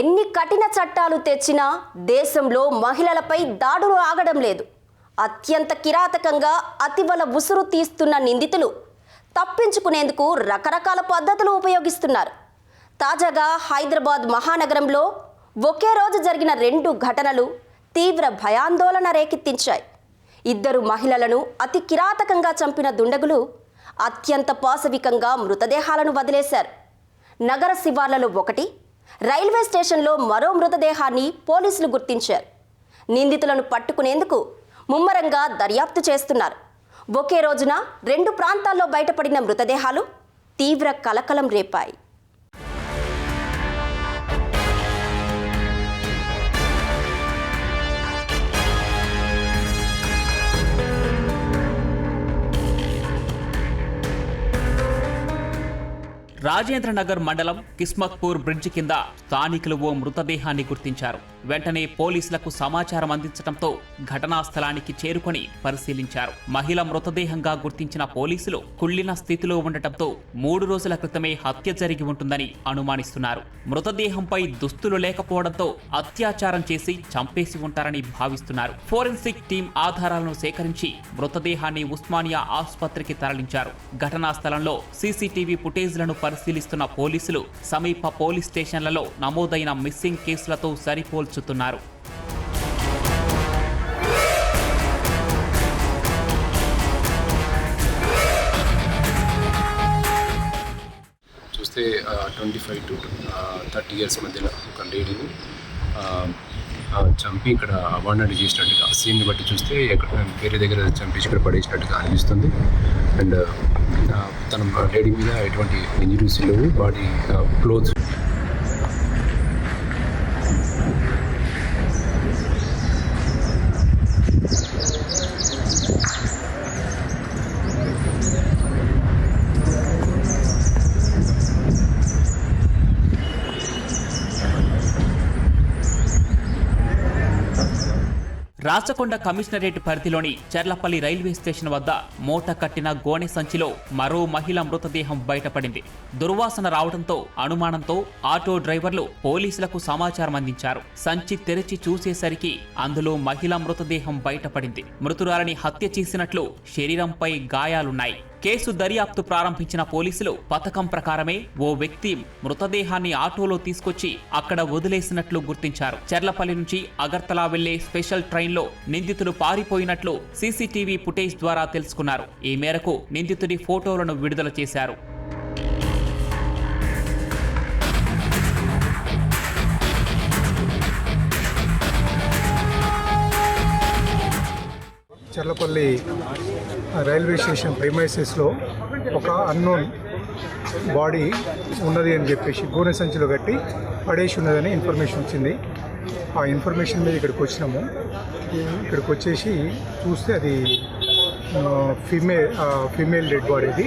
ఎన్ని కఠిన చట్టాలు తెచ్చినా దేశంలో మహిళలపై దాడులు ఆగడం లేదు. అత్యంత కిరాతకంగా అతివల ఉసురు తీస్తున్న నిందితులు తప్పించుకునేందుకు రకరకాల పద్ధతులు ఉపయోగిస్తున్నారు. తాజాగా హైదరాబాద్ మహానగరంలో ఒకే రోజు జరిగిన రెండు ఘటనలు తీవ్ర భయాందోళన రేకెత్తించాయి. ఇద్దరు మహిళలను అతి కిరాతకంగా చంపిన దుండగులు అత్యంత పాశవికంగా మృతదేహాలను వదిలేశారు. నగర శివార్లలో ఒకటి రైల్వే స్టేషన్లో మరో మృతదేహాన్ని పోలీసులు గుర్తించారు. నిందితులను పట్టుకునేందుకు ముమ్మరంగా దర్యాప్తు చేస్తున్నారు. ఒకే రోజున రెండు ప్రాంతాల్లో బయటపడిన మృతదేహాలు తీవ్ర కలకలం రేపాయి. రాజేంద్ర నగర్ మండలం కిస్మత్పూర్ బ్రిడ్జి కింద స్థానికులు ఓ మృతదేహాన్ని గుర్తించారు. వెంటనే పోలీసులకు సమాచారం అందించడంతో ఘటనా స్థలానికి చేరుకొని పరిశీలించారు. మహిళ మృతదేహంగా గుర్తించిన పోలీసులు కుళ్ళిన స్థితిలో ఉండటంతో మూడు రోజుల క్రితమే హత్య జరిగి ఉంటుందని అనుమానిస్తున్నారు. మృతదేహంపై దుస్తులు లేకపోవడంతో అత్యాచారం చేసి చంపేసి ఉంటారని భావిస్తున్నారు. ఫోరెన్సిక్ టీం ఆధారాలను సేకరించి మృతదేహాన్ని ఉస్మానియా ఆసుపత్రికి తరలించారు. ఘటనా స్థలంలో సీసీటీవీ ఫుటేజ్లను పరిశీలిస్తున్న పోలీసులు సమీప పోలీస్ స్టేషన్లలో నమోదైన మిస్సింగ్ కేసులతో సరిపోల్చుతున్నారు. చూస్తే twenty five to thirty years మధ్యలో ఒక లేడీని చంపి ఇక్కడ అవాండెడ్ చేసినట్టుగా సీన్ని బట్టి చూస్తే ఎక్కడ వేరే దగ్గర చంపేసి ఇక్కడ పడేసినట్టుగా అనిపిస్తుంది. అండ్ తన లేడీ మీద ఎటువంటి ఇంజరీస్ లేవు. బాడీ క్లోత్స్ రాచకొండ కమిషనరేట్ పరిధిలోని చెర్లపల్లి రైల్వే స్టేషన్ వద్ద మూట కట్టిన గోనె సంచిలో మరో మహిళ మృతదేహం బయటపడింది. దుర్వాసన రావడంతో అనుమానంతో ఆటో డ్రైవర్లు పోలీసులకు సమాచారం అందించారు. సంచి తెరిచి చూసేసరికి అందులో మహిళ మృతదేహం బయటపడింది. మృతురాలని హత్య చేసినట్లు శరీరంపై గాయాలున్నాయి. కేసు దర్యాప్తు ప్రారంభించిన పోలీసులు పథకం ప్రకారమే ఓ వ్యక్తి మృతదేహాన్ని ఆటోలో తీసుకొచ్చి అక్కడ వదిలేసినట్లు గుర్తించారు. చెర్లపల్లి నుంచి అగర్తలా వెళ్ళే స్పెషల్ ట్రైన్లో నిందితుడు పారిపోయినట్లు సీసీటీవీ ఫుటేజ్ ద్వారా తెలుసుకున్నారు. ఈ మేరకు నిందితుడి ఫోటోలను విడుదల చేశారు. చర్లపల్లి రైల్వే స్టేషన్ ప్రైమైసెస్లో ఒక అన్నోన్ బాడీ ఉన్నది అని చెప్పేసి గోనె సంచిలో కట్టి పడేసి ఉన్నదని ఇన్ఫర్మేషన్ వచ్చింది. ఆ ఇన్ఫర్మేషన్ మీద ఇక్కడికి వచ్చినాము. ఇక్కడికి వచ్చేసి చూస్తే అది ఫిమేల్ ఫిమేల్ డెడ్ బాడీది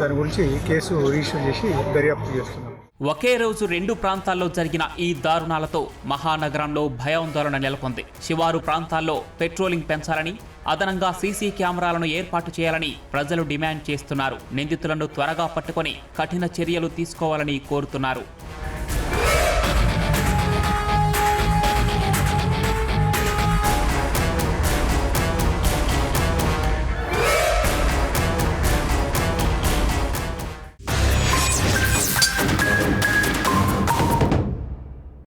దాని గురించి కేసు రిజిస్టర్ చేసి దర్యాప్తు చేస్తున్నాం ఒకే రోజు రెండు ప్రాంతాల్లో జరిగిన ఈ దారుణాలతో మహానగరంలో భయాందోళన నెలకొంది. శివారు ప్రాంతాల్లో పెట్రోలింగ్ పెంచాలని అదనంగా సీసీ కెమెరాలను ఏర్పాటు చేయాలని ప్రజలు డిమాండ్ చేస్తున్నారు. నిందితులను త్వరగా పట్టుకొని కఠిన చర్యలు తీసుకోవాలని కోరుతున్నారు.